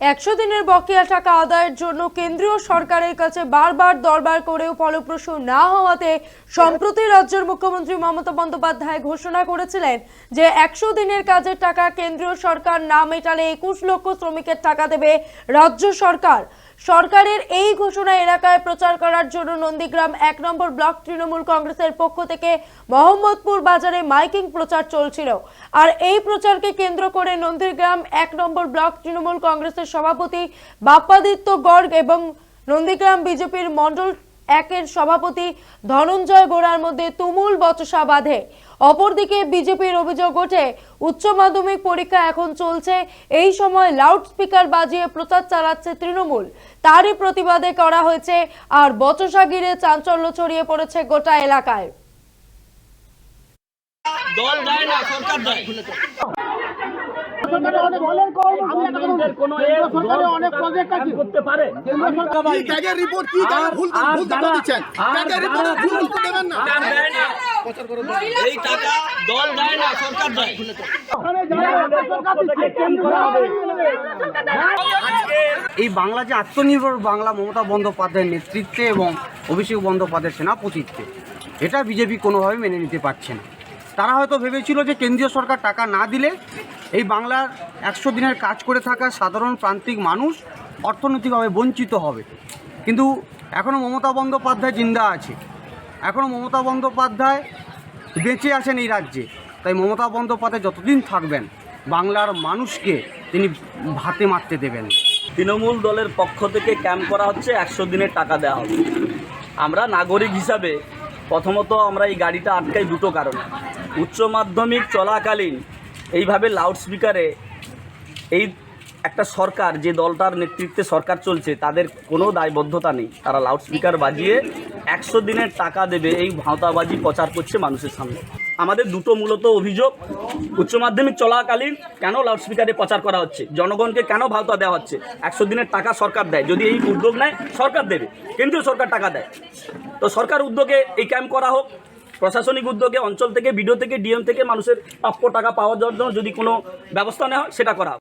একশো দিনের বকেয়া টাকা আদায়ের জন্য কেন্দ্রীয় সরকারের কাছে বারবার দরবার করেও ফলপ্রসূ না হওয়াতে সম্প্রতি রাজ্যের মুখ্যমন্ত্রী মমতা বন্দ্যোপাধ্যায় ঘোষণা করেছিলেন যে একশো দিনের কাজের টাকা কেন্দ্রীয় সরকার না মেটালে একুশ লক্ষ শ্রমিকের টাকা দেবে রাজ্য সরকার। সরকারের এই ঘোষণা এলাকায় প্রচার করার জন্য নন্দীগ্রাম এক নম্বর ব্লক তৃণমূল কংগ্রেসের পক্ষ থেকে মোহাম্মদপুর বাজারে মাইকিং প্রচার চলছিল। আর এই প্রচারকে কেন্দ্র করে নন্দীগ্রাম এক নম্বর ব্লক তৃণমূল কংগ্রেসের সভাপতি বাপ্পাদিত্য গর্গ এবং নন্দীগ্রাম বিজেপির মণ্ডল একের সভাপতি ধনঞ্জয় গোড়ার মধ্যে তুমুল বচসা বাঁধে। অপরদিকে বিজেপির অভিযোগ ওঠে, উচ্চ মাধ্যমিক পরীক্ষা এখন চলছে। এই সময় লাউড স্পিকার বাজিয়ে প্রচার চালাচ্ছে তৃণমূল। তারই প্রতিবাদে করা হয়েছে আর বচসা ঘিরে চাঞ্চল্য ছড়িয়ে পড়েছে গোটা এলাকায়। দল দেয় না, সরকার দেয়। এই বাংলা যে আত্মনির্ভর বাংলা মমতা বন্দ্যোপাধ্যায়ের নেতৃত্বে এবং অভিষেক বন্দ্যোপাধ্যায়ের সেনাপতিত্বে, এটা বিজেপি কোনোভাবে মেনে নিতে পারছে না। তারা হয়তো ভেবেছিল যে কেন্দ্রীয় সরকার টাকা না দিলে এই বাংলার একশো দিনের কাজ করে থাকা সাধারণ প্রান্তিক মানুষ অর্থনৈতিকভাবে বঞ্চিত হবে। কিন্তু এখনও মমতা বন্দ্যোপাধ্যায় জিন্দা আছে। এখনও মমতা বন্দ্যোপাধ্যায় বেঁচে আছেন এই রাজ্যে। তাই মমতা বন্দ্যোপাধ্যায় যতদিন থাকবেন, বাংলার মানুষকে তিনি ভাতে মারতে দেবেন। তৃণমূল দলের পক্ষ থেকে ক্যাম্প করা হচ্ছে, একশো দিনের টাকা দেওয়া হবে আমরা নাগরিক হিসাবে প্রথমত আমরা এই গাড়িটা আটকাই দুটো কারণে। উচ্চ মাধ্যমিক চলাকালীন এইভাবে লাউডস্পিকারে এই একটা সরকার, যে দলটার নেতৃত্বে সরকার চলছে, তাদের কোনো দায়বদ্ধতা নেই। তারা লাউডস্পিকার বাজিয়ে একশো দিনের টাকা দেবে এই ভাঁওতাবাজি প্রচার করছে মানুষের সামনে। আমাদের দুটো মূলত অভিযোগ, উচ্চ মাধ্যমিক চলাকালীন কেন লাউডস্পিকারে প্রচার করা হচ্ছে? জনগণকে কেন ভাওতা দেওয়া হচ্ছে? একশো দিনের টাকা সরকার দেয়, যদি এই উদ্যোগ নেয়, সরকার দেবে, কেন্দ্রীয় সরকার টাকা দেয়। তো সরকার উদ্যোগে এই ক্যাম্প করা হোক প্রশাসনিক উদ্যোগে অঞ্চল থেকে, বিডিও থেকে, ডিএম থেকে মানুষের প্রাপ্য টাকা পাওয়ার জন্য যদি কোনো ব্যবস্থা নেওয়া হয়, সেটা করা